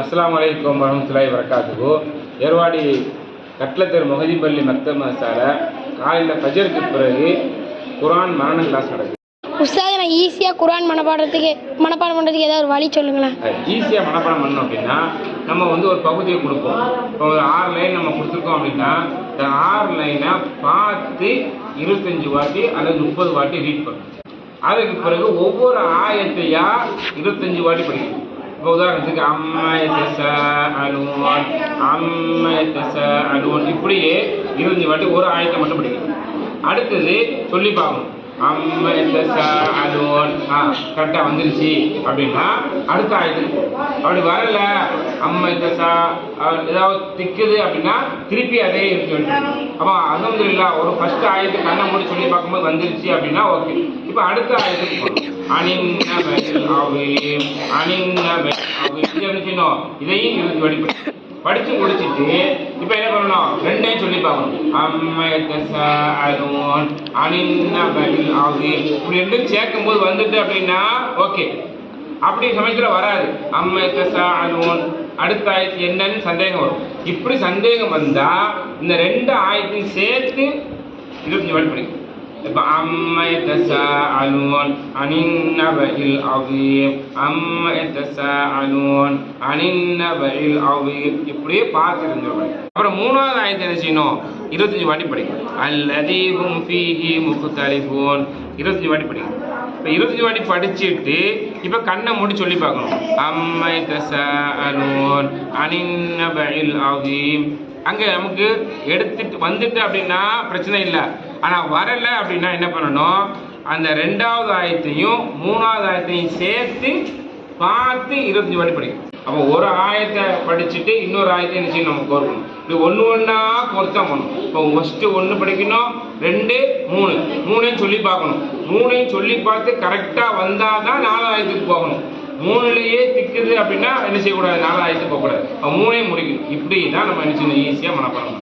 அஸ்ஸலாமு அலைக்கும் வரமத்துல்லாஹி வரகாத்துகு ஏர்வாடி கட்லத்தெரு முகதிப்பள்ளி மக்தப் மசால காலையில் ஃபஜருக்கு பிறகு குர்ஆன் மரண கிளாஸ் நடக்குது. உஸ்தாத் நான் ஈஸியாக குரான் மனப்பாடுறதுக்கு மனப்பாடம் பண்ணுறதுக்கு ஏதாவது ஒரு வழி சொல்லுங்களேன். ஈஸியாக மனப்பாடம் பண்ணோம் அப்படின்னா நம்ம வந்து ஒரு பகுதியை கொடுப்போம். இப்போ ஒரு ஆறு லைன் நம்ம கொடுத்துருக்கோம் அப்படின்னா இந்த ஆறு லைனை பார்த்து இருபத்தஞ்சி வாட்டி அல்லது முப்பது வாட்டி ரீட் பண்ணணும். அதுக்கு பிறகு ஒவ்வொரு ஆயத்தையா இருபத்தஞ்சி வாட்டி படிக்கணும். இப்போ உதாரணத்துக்கு அம்மாயத்தச அலுவன் இப்படியே இருபத்தி வாட்டி ஒரு ஆயத்தை மட்டும் படிக்கணும். அடுத்தது சொல்லி பார்க்கணும். அம்மாயத்தச அலுவன் ஆ கரெக்டாக வந்துருச்சு அப்படின்னா அடுத்த ஆயுதம். அப்படி வரல. அம்மை தசா ஏதாவது திக்குது அப்படின்னா திருப்பி அதே இருக்கு அப்போ அலமதுல்லா ஒரு ஃபர்ஸ்ட் ஆயுதம் கண்ணை மூடி சொல்லி பார்க்கும்போது வந்துருச்சு அப்படின்னா ஓகே இப்போ அடுத்த ஆயத்துக்கு போகணும் அணின்னவல் இதையும் இருந்து வழிபடி படிச்சு முடிச்சிட்டு இப்போ என்ன பண்ணணும்? ரெண்டையும் அம்மை பார்க்கணும் அம்மையத்தசா அலுவன் அணின்னவல் இப்படி ரெண்டும் சேர்க்கும் போது வந்துட்டு அப்படின்னா ஓகே அப்படி சமயத்தில் வராது. அம்மை அலுவன் அடுத்த ஆயத்து என்னன்னு சந்தேகம் வரும். இப்படி சந்தேகம் வந்தா இந்த ரெண்டு ஆயத்தையும் சேர்த்து இருபத்தஞ்சு வழி படிக்கும் இப்போ அம்மை தசா النبأ العظيم அவீம் அம்மை தசா النبأ العظيم. அவீம் இப்படியே பார்த்து இருந்துருவாங்க அப்புறம் மூணாவது ஆயத்தை என்ன செய்யணும்? இருபத்தஞ்சு வாட்டி படிக்கும் அல்லதீஹும் ஃபீஹி முഖ்தலிஃபூன் இருபத்தஞ்சு வாட்டி படிக்கும் இப்போ இருபத்தஞ்சு வாட்டி படிச்சுட்டு இப்போ கண்ணை மூடி சொல்லி பார்க்கணும். அம்மை தசா அலுவன் அனின்னபையில் அவீம் அங்கே நமக்கு எடுத்துட்டு வந்துட்டு அப்படின்னா பிரச்சனை இல்லை. ஆனால் வரல அப்படின்னா என்ன பண்ணணும்? அந்த ரெண்டாவது ஆயத்தையும் மூணாவது ஆயத்தையும் சேர்த்து பார்த்து இருபத்தஞ்சு வாட்டி படிக்கணும். அப்போ ஒரு ஆயத்தை படிச்சுட்டு இன்னொரு ஆயத்தை என்ன செய்யணும் நம்ம கோர்க்கணும். இப்படி ஒன்று ஒன்றா பொருத்தம் பண்ணணும். இப்போ ஃபஸ்ட்டு ஒன்று படிக்கணும் ரெண்டு மூணு. மூணையும் சொல்லி பார்க்கணும். மூணையும் சொல்லி பார்த்து கரெக்டாக வந்தால் தான் நாலு ஆயத்துக்கு போகணும். மூணுலேயே திக்குது அப்படின்னா என்ன செய்யக்கூடாது? நாலு ஆயத்துக்கு போகக்கூடாது. அப்போ மூணையும் முடிக்கணும். இப்படி தான் நம்ம என்ன செய்யணும்? ஈஸியாக மனப்பாடம்